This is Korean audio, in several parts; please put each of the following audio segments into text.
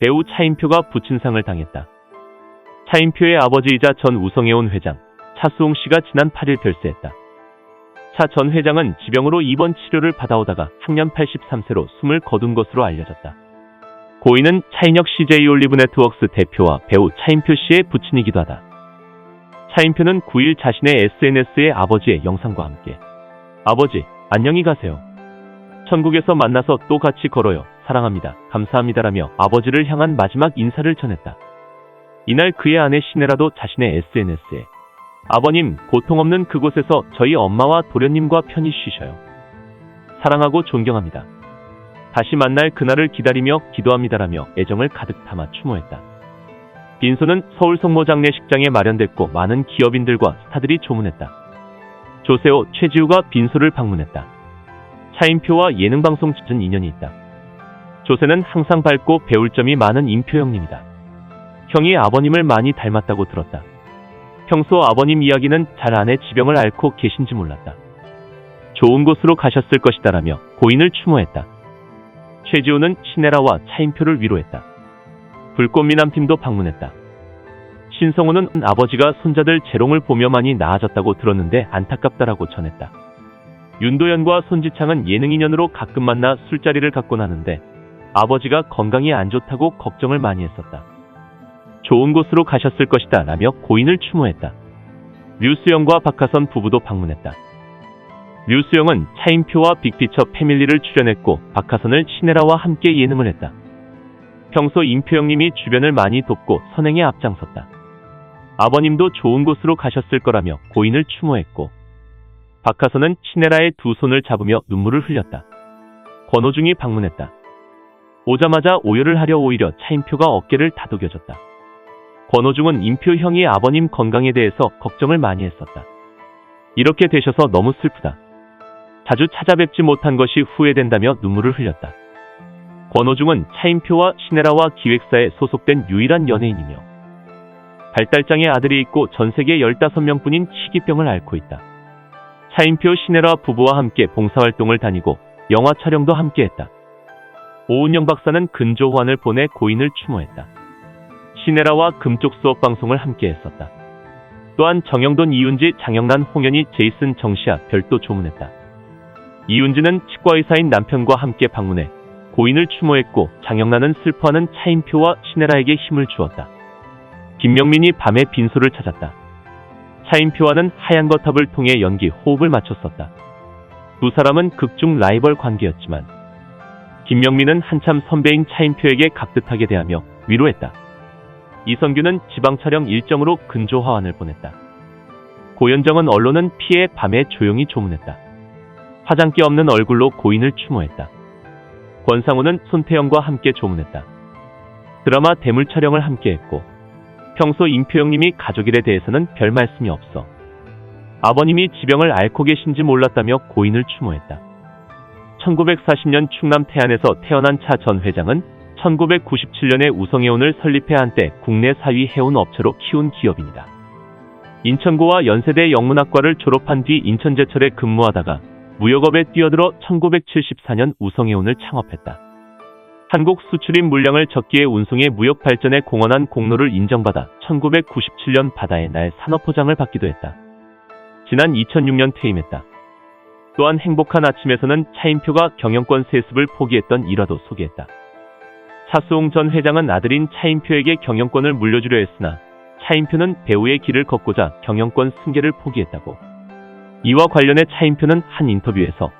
배우 차인표가 부친상을 당했다. 차인표의 아버지이자 전 우성해온 회장 차수홍 씨가 지난 8일 별세했다. 차 전 회장은 지병으로 입원 치료를 받아오다가 학년 83세로 숨을 거둔 것으로 알려졌다. 고인은 차인혁 CJ 올리브 네트워크스 대표와 배우 차인표 씨의 부친이기도 하다. 차인표는 9일 자신의 SNS에 아버지의 영상과 함께 아버지, 안녕히 가세요. 천국에서 만나서 또 같이 걸어요. 사랑합니다. 감사합니다라며 아버지를 향한 마지막 인사를 전했다. 이날 그의 아내 시네라도 자신의 SNS에 아버님, 고통 없는 그곳에서 저희 엄마와 도련님과 편히 쉬셔요. 사랑하고 존경합니다. 다시 만날 그날을 기다리며 기도합니다라며 애정을 가득 담아 추모했다. 빈소는 서울 성모 장례식장에 마련됐고 많은 기업인들과 스타들이 조문했다. 조세호, 최지우가 빈소를 방문했다. 차인표와 예능방송 짙은 인연이 있다. 조세는 항상 밝고 배울 점이 많은 임표 형님이다. 형이 아버님을 많이 닮았다고 들었다. 평소 아버님 이야기는 잘 아내 지병을 앓고 계신지 몰랐다. 좋은 곳으로 가셨을 것이다라며 고인을 추모했다. 최지우는 시네라와 차인표를 위로했다. 불꽃미남팀도 방문했다. 신성우는 아버지가 손자들 재롱을 보며 많이 나아졌다고 들었는데 안타깝다라고 전했다. 윤도현과 손지창은 예능 인연으로 가끔 만나 술자리를 갖곤 하는데 아버지가 건강이 안 좋다고 걱정을 많이 했었다. 좋은 곳으로 가셨을 것이다 라며 고인을 추모했다. 류수영과 박하선 부부도 방문했다. 류수영은 차인표와 빅피처 패밀리를 출연했고 박하선을 시네라와 함께 예능을 했다. 평소 임표영님이 주변을 많이 돕고 선행에 앞장섰다. 아버님도 좋은 곳으로 가셨을 거라며 고인을 추모했고 박하선은 시네라의 두 손을 잡으며 눈물을 흘렸다. 권호중이 방문했다. 오자마자 오열을 하려 오히려 차인표가 어깨를 다독여줬다. 권호중은 임표 형이 아버님 건강에 대해서 걱정을 많이 했었다. 이렇게 되셔서 너무 슬프다. 자주 찾아뵙지 못한 것이 후회된다며 눈물을 흘렸다. 권호중은 차인표와 시네라와 기획사에 소속된 유일한 연예인이며 발달장애 아들이 있고 전 세계 15명뿐인 희귀병을 앓고 있다. 차인표 시네라 부부와 함께 봉사활동을 다니고 영화 촬영도 함께 했다. 오은영 박사는 근조환을 보내 고인을 추모했다. 시네라와 금쪽 수업 방송을 함께 했었다. 또한 정영돈, 이윤지, 장영란, 홍현희, 제이슨, 정시아 별도 조문했다. 이윤지는 치과의사인 남편과 함께 방문해 고인을 추모했고 장영란은 슬퍼하는 차인표와 시네라에게 힘을 주었다. 김명민이 밤에 빈소를 찾았다. 차인표와는 하얀 거탑을 통해 연기 호흡을 맞췄었다. 두 사람은 극중 라이벌 관계였지만 김명민은 한참 선배인 차인표에게 각듯하게 대하며 위로했다. 이성규는 지방 촬영 일정으로 근조 화환을 보냈다. 고현정은 언론은 피해 밤에 조용히 조문했다. 화장기 없는 얼굴로 고인을 추모했다. 권상우는 손태영과 함께 조문했다. 드라마 대물 촬영을 함께 했고 평소 임표영님이 가족일에 대해서는 별 말씀이 없어 아버님이 지병을 앓고 계신지 몰랐다며 고인을 추모했다. 1940년 충남 태안에서 태어난 차 전 회장은 1997년에 우성해운을 설립해 한때 국내 4위 해운 업체로 키운 기업인이다. 인천고와 연세대 영문학과를 졸업한 뒤 인천제철에 근무하다가 무역업에 뛰어들어 1974년 우성해운을 창업했다. 한국 수출입 물량을 적기에 운송의 무역 발전에 공헌한 공로를 인정받아 1997년 바다의 날 산업포장을 받기도 했다. 지난 2006년 퇴임했다. 또한 행복한 아침에서는 차인표가 경영권 세습을 포기했던 일화도 소개했다. 차수홍 전 회장은 아들인 차인표에게 경영권을 물려주려 했으나 차인표는 배우의 길을 걷고자 경영권 승계를 포기했다고. 이와 관련해 차인표는 한 인터뷰에서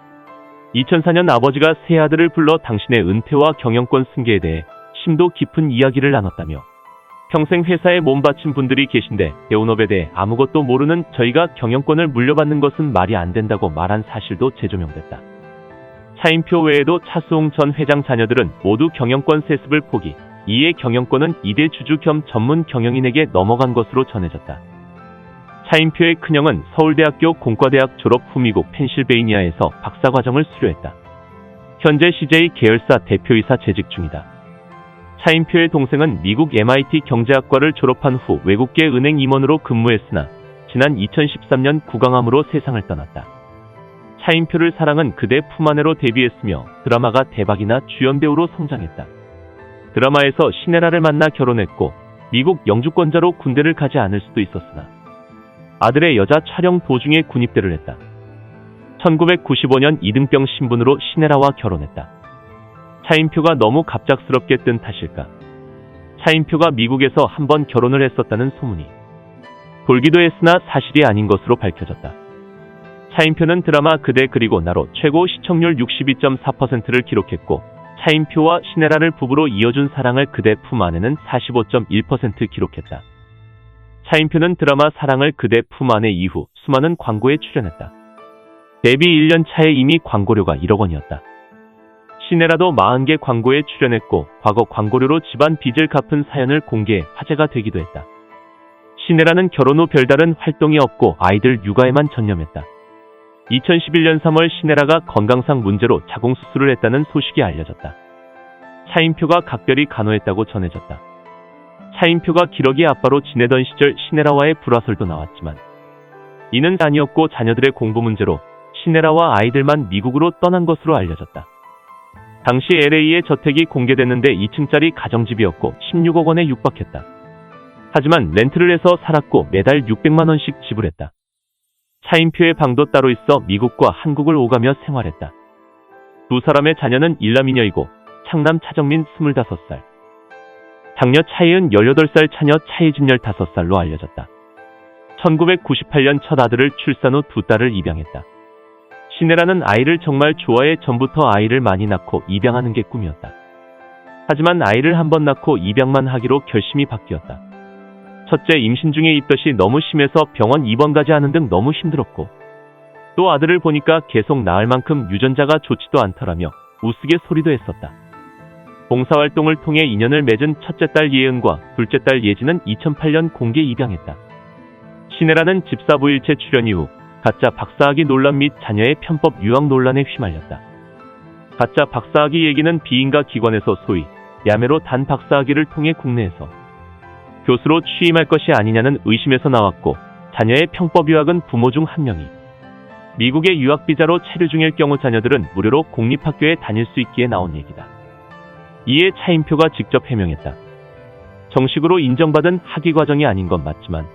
2004년 아버지가 세 아들을 불러 당신의 은퇴와 경영권 승계에 대해 심도 깊은 이야기를 나눴다며 평생 회사에 몸바친 분들이 계신데 배우업에 대해 아무것도 모르는 저희가 경영권을 물려받는 것은 말이 안 된다고 말한 사실도 재조명됐다. 차인표 외에도 차수홍 전 회장 자녀들은 모두 경영권 세습을 포기, 이에 경영권은 이대 주주 겸 전문 경영인에게 넘어간 것으로 전해졌다. 차인표의 큰형은 서울대학교 공과대학 졸업 후 미국 펜실베이니아에서 박사과정을 수료했다. 현재 CJ 계열사 대표이사 재직 중이다. 차인표의 동생은 미국 MIT 경제학과를 졸업한 후 외국계 은행 임원으로 근무했으나 지난 2013년 구강암으로 세상을 떠났다. 차인표를 사랑은 그대 품 안에로 데뷔했으며 드라마가 대박이나 주연 배우로 성장했다. 드라마에서 시네라를 만나 결혼했고 미국 영주권자로 군대를 가지 않을 수도 있었으나 아들의 여자 촬영 도중에 군입대를 했다. 1995년 이등병 신분으로 시네라와 결혼했다. 차인표가 너무 갑작스럽게 뜬 탓일까? 차인표가 미국에서 한 번 결혼을 했었다는 소문이 돌기도 했으나 사실이 아닌 것으로 밝혀졌다. 차인표는 드라마 그대 그리고 나로 최고 시청률 62.4%를 기록했고 차인표와 시네라를 부부로 이어준 사랑을 그대 품 안에는 45.1% 기록했다. 차인표는 드라마 사랑을 그대 품 안에 이후 수많은 광고에 출연했다. 데뷔 1년 차에 이미 광고료가 1억 원이었다. 시네라도 40개 광고에 출연했고 과거 광고료로 집안 빚을 갚은 사연을 공개해 화제가 되기도 했다. 시네라는 결혼 후 별다른 활동이 없고 아이들 육아에만 전념했다. 2011년 3월 시네라가 건강상 문제로 자궁수술을 했다는 소식이 알려졌다. 차인표가 각별히 간호했다고 전해졌다. 차인표가 기러기 아빠로 지내던 시절 시네라와의 불화설도 나왔지만 이는 아니었고 자녀들의 공부 문제로 시네라와 아이들만 미국으로 떠난 것으로 알려졌다. 당시 LA의 저택이 공개됐는데 2층짜리 가정집이었고 16억 원에 육박했다. 하지만 렌트를 해서 살았고 매달 600만 원씩 지불했다. 차인표의 방도 따로 있어 미국과 한국을 오가며 생활했다. 두 사람의 자녀는 일남이녀이고 창남 차정민 25살, 장녀 차이은 18살 차녀 차이진 15살로 알려졌다. 1998년 첫 아들을 출산 후 두 딸을 입양했다. 시네라는 아이를 정말 좋아해 전부터 아이를 많이 낳고 입양하는 게 꿈이었다. 하지만 아이를 한 번 낳고 입양만 하기로 결심이 바뀌었다. 첫째 임신 중에 입덧이 너무 심해서 병원 입원 가지 않은 등 너무 힘들었고 또 아들을 보니까 계속 낳을 만큼 유전자가 좋지도 않더라며 우스갯소리도 했었다. 봉사활동을 통해 인연을 맺은 첫째 딸 예은과 둘째 딸 예진은 2008년 공개 입양했다. 시네라는 집사부 일체 출연 이후 가짜 박사학위 논란 및 자녀의 편법 유학 논란에 휘말렸다. 가짜 박사학위 얘기는 비인가 기관에서 소위 야매로 단 박사학위를 통해 국내에서 교수로 취임할 것이 아니냐는 의심에서 나왔고 자녀의 편법 유학은 부모 중 한 명이 미국의 유학 비자로 체류 중일 경우 자녀들은 무료로 공립학교에 다닐 수 있기에 나온 얘기다. 이에 차인표가 직접 해명했다. 정식으로 인정받은 학위 과정이 아닌 건 맞지만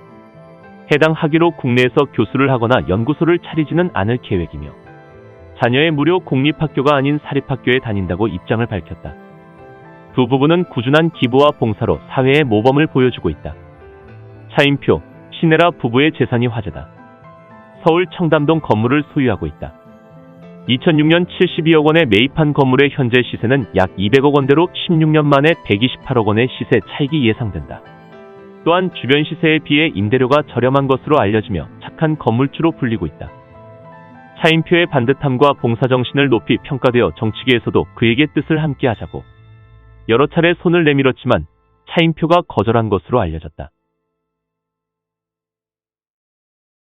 해당 학위로 국내에서 교수를 하거나 연구소를 차리지는 않을 계획이며 자녀의 무료 공립학교가 아닌 사립학교에 다닌다고 입장을 밝혔다. 두 부부는 꾸준한 기부와 봉사로 사회의 모범을 보여주고 있다. 차인표, 시네라 부부의 재산이 화제다. 서울 청담동 건물을 소유하고 있다. 2006년 72억 원에 매입한 건물의 현재 시세는 약 200억 원대로 16년 만에 128억 원의 시세 차익이 예상된다. 또한 주변 시세에 비해 임대료가 저렴한 것으로 알려지며 착한 건물주로 불리고 있다. 차인표의 반듯함과 봉사정신을 높이 평가되어 정치계에서도 그에게 뜻을 함께 하자고 여러 차례 손을 내밀었지만 차인표가 거절한 것으로 알려졌다.